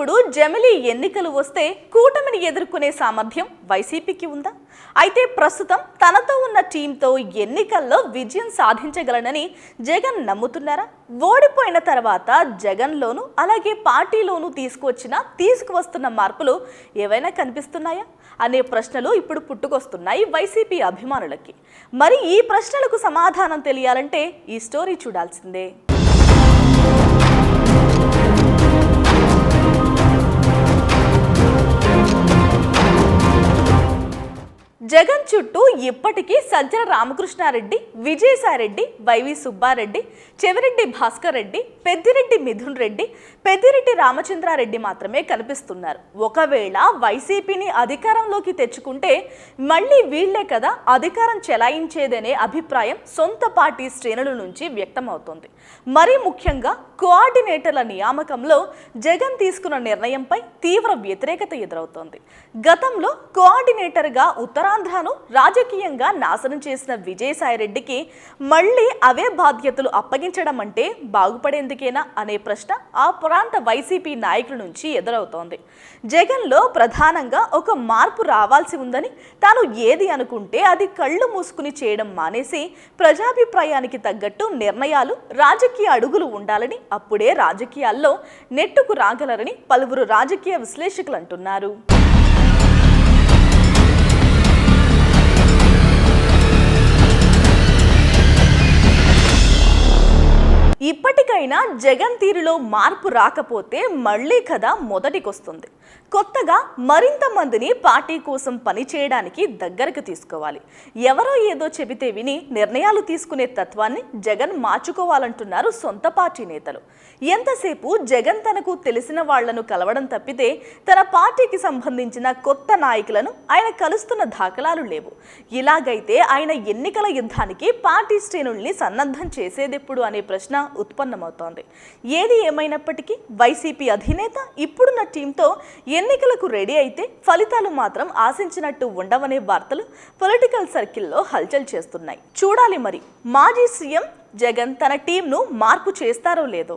ఇప్పుడు జమిలీ ఎన్నికలు వస్తే కూటమిని ఎదుర్కొనే సామర్థ్యం వైసీపీకి ఉందా? అయితే ప్రస్తుతం తనతో ఉన్న టీంతో ఎన్నికల్లో విజయం సాధించగలనని జగన్ నమ్ముతున్నారా? ఓడిపోయిన తర్వాత జగన్లోను అలాగే పార్టీలోనూ తీసుకువచ్చిన తీసుకువస్తున్న మార్పులు ఏవైనా కనిపిస్తున్నాయా? అనే ప్రశ్నలు ఇప్పుడు పుట్టుకొస్తున్నాయి వైసీపీ అభిమానులకి. మరి ఈ ప్రశ్నలకు సమాధానం తెలియాలంటే ఈ స్టోరీ చూడాల్సిందే. జగన్ చుట్టూ ఇప్పటికీ సజ్జల రామకృష్ణారెడ్డి విజయసాయిరెడ్డి వైవి సుబ్బారెడ్డి చెవిరెడ్డి భాస్కర్ రెడ్డి పెద్దిరెడ్డి మిథున్ రెడ్డి పెద్దిరెడ్డి రామచంద్రారెడ్డి మాత్రమే కనిపిస్తున్నారు. ఒకవేళ వైసీపీని అధికారంలోకి తెచ్చుకుంటే మళ్ళీ వీళ్ళే కదా అధికారం చెలాయించేదనే అభిప్రాయం సొంత పార్టీ శ్రేణుల నుంచి వ్యక్తమవుతోంది. మరీ ముఖ్యంగా కోఆర్డినేటర్ల నియామకంలో జగన్ తీసుకున్న నిర్ణయంపై తీవ్ర వ్యతిరేకత ఎదురవుతోంది. గతంలో కోఆర్డినేటర్గా ఉత్తరాంధ్రను రాజకీయంగా నాశనం చేసిన విజయసాయిరెడ్డికి మళ్ళీ అవే బాధ్యతలు అప్పగించడం అంటే బాగుపడేందుకేనా అనే ప్రశ్న ఆ ప్రాంత వైసీపీ నాయకుల నుంచి ఎదురవుతోంది. జగన్లో ప్రధానంగా ఒక మార్పు రావాల్సి ఉందని తాను ఏది అనుకుంటే అది కళ్ళు మూసుకుని చేయడం మానేసి ప్రజాభిప్రాయానికి తగ్గట్టు నిర్ణయాలు రాజకీయ అడుగులు ఉండాలని అప్పుడే రాజకీయాల్లో నెట్టుకు రాగలరని పలువురు రాజకీయ విశ్లేషకులు అంటున్నారు. ఇప్పటికైనా జగన్ తీరులో మార్పు రాకపోతే మళ్ళీ కథ మొదటికొస్తుంది. కొత్తగా మరింత మందిని పార్టీ కోసం పనిచేయడానికి దగ్గరకు తీసుకోవాలి. ఎవరో ఏదో చెబితే విని నిర్ణయాలు తీసుకునే తత్వాన్ని జగన్ మార్చుకోవాలంటున్నారు సొంత పార్టీ నేతలు. ఎంతసేపు జగన్ తనకు తెలిసిన వాళ్ళను కలవడం తప్పితే తన పార్టీకి సంబంధించిన కొత్త నాయకులను ఆయన కలుస్తున్న దాఖలాలు లేవు. ఇలాగైతే ఆయన ఎన్నికల యుద్ధానికి పార్టీ శ్రేణుల్ని సన్నద్ధం చేసేదెప్పుడు అనే ప్రశ్న ఉత్పన్నమవుతోంది. ఏది ఏమైనప్పటికీ వైసీపీ అధినేత ఇప్పుడున్న టీంతో ఎన్నికలకు రెడీ అయితే ఫలితాలు మాత్రం ఆశించినట్టు ఉండవనే వార్తలు పొలిటికల్ సర్కిల్లో హల్చల్ చేస్తున్నాయి. చూడాలి మరి. మాజీ సీఎం జగన్ తన టీంను మార్పు చేస్తారో లేదో.